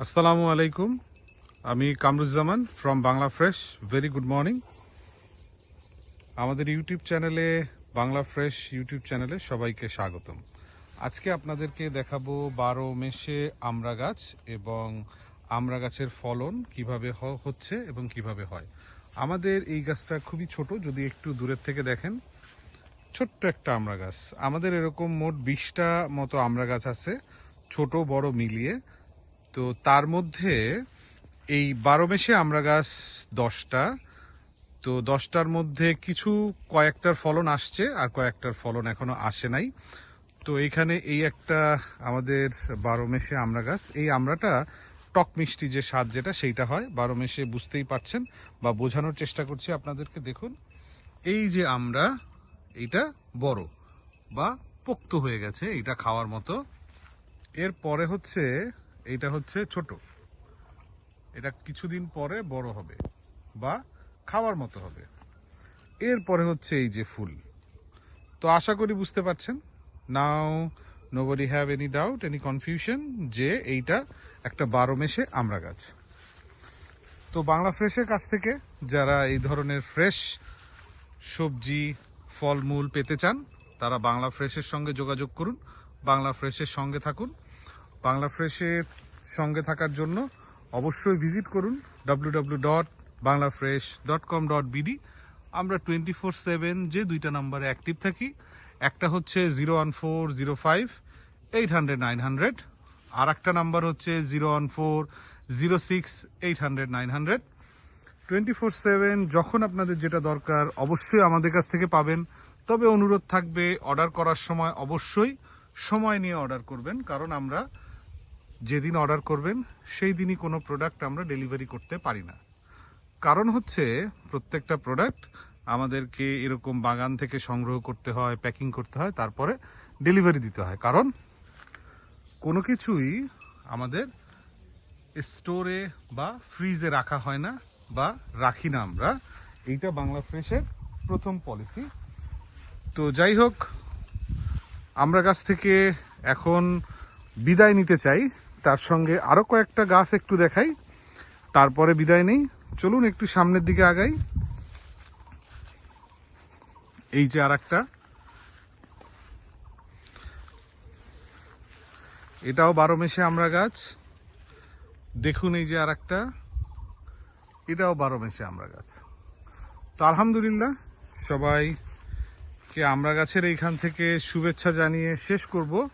আসসালামু আলাইকুম। আমি Kamruzzaman from Bangla fresh very good morning আমাদের ইউটিউব চ্যানেলে বাংলা ফ্রেশ ইউটিউব চ্যানেলে সবাইকে স্বাগতম। আজকে আপনাদেরকে দেখাবো বারো মেশে আমড়া গাছ এবং আমড়া গাছের ফলন কীভাবে হচ্ছে এবং কীভাবে হয়। আমাদের এই গাছটা খুবই ছোট, যদি একটু দূরের থেকে দেখেন। ছোট্ট একটা আমড়া গাছ। আমাদের এরকম মোট বিশটা মতো আমড়া গাছ আছে, ছোট বড় মিলিয়ে। তো তার মধ্যে এই বারো মেশে আমড়া গাছ দশটা। তো দশটার মধ্যে কিছু কয়েকটার ফলন আসছে আর কয়েকটার ফলন এখনও আসে নাই। তো এইখানে এই একটা আমাদের বারো মেশে আমড়া গাছ, এই আমড়াটা টক মিষ্টি যে স্বাদ যেটা সেইটা হয়। বারো মেশে বুঝতেই পারছেন বা বোঝানোর চেষ্টা করছি আপনাদেরকে, দেখুন। এই যে আমরা, এইটা বড় বা পোক্ত হয়ে গেছে এটা খাওয়ার মতো। এর পরে হচ্ছে এইটা হচ্ছে ছোট। এটা কিছুদিন পরে বড় হবে বা খাওয়ার মতো হবে। এরপরে হচ্ছে এই যে ফুল। তো আশা করি বুঝতে পারছেন। Now no nobody have any doubt any confusion যে এইটা একটা বারো মেশে আমরা গাছ। তো বাংলা ফ্রেশের কাছ থেকে যারা এই ধরনের ফ্রেশ সবজি, ফলমূল পেতে চান, তারা বাংলা ফ্রেশের সঙ্গে যোগাযোগ করুন, বাংলা ফ্রেশের সঙ্গে থাকুন। বাংলা ফ্রেশের সঙ্গে থাকার জন্য অবশ্যই ভিজিট করুন W dot Bangla fresh dot com dot BD আমরা টোয়েন্টি ফোর সেভেন যে দুইটা নাম্বারে অ্যাক্টিভ থাকি, একটা হচ্ছে zero one four zero five eight hundred nine hundred আর একটা নাম্বার হচ্ছে zero one four zero six eight hundred nine hundred twenty four seven যখন আপনাদের যেটা দরকার অবশ্যই আমাদের কাছ থেকে পাবেন, তবে অনুরোধ থাকবে অর্ডার করার সময় অবশ্যই সময় নিয়ে অর্ডার করবেন, কারণ আমরা যেদিন অর্ডার করবেন, সেই দিনই কোনো প্রোডাক্ট আমরা ডেলিভারি করতে পারি না। কারণ হচ্ছে, প্রত্যেকটা প্রোডাক্ট আমাদেরকে এরকম বাগান থেকে সংগ্রহ করতে হয় প্যাকিং করতে হয়, তারপরে ডেলিভারি দিতে হয়। কারণ কোনো কিছুই আমাদের স্টোরে বা ফ্রিজে রাখা হয় না বা রাখি না আমরা। এইটা বাংলা ফ্রেশের প্রথম পলিসি তো যাই হোক, আমরা কাছ থেকে এখন বিদায় নিতে চাই। তার সঙ্গে আরও কয়েকটা গাছ একটু দেখাই। তারপরে বিদায় নেই। চলুন একটু সামনের দিকে আগাই। এই যে আর একটা এটাও বারো মেশে আমরা গাছ। দেখুন এই যে আর একটা এটাও বারো মেশে আমরা গাছ। তো আলহামদুলিল্লাহ, সবাইকে আমরা গাছের এইখান থেকে শুভেচ্ছা জানিয়ে শেষ করব।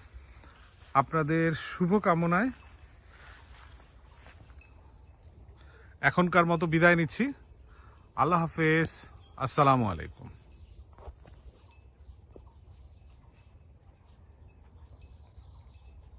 আপনাদের শুভ কামনায় এখনকার মতো বিদায় নিচ্ছি। আল্লাহ হাফেজ। আসসালামু আলাইকুম।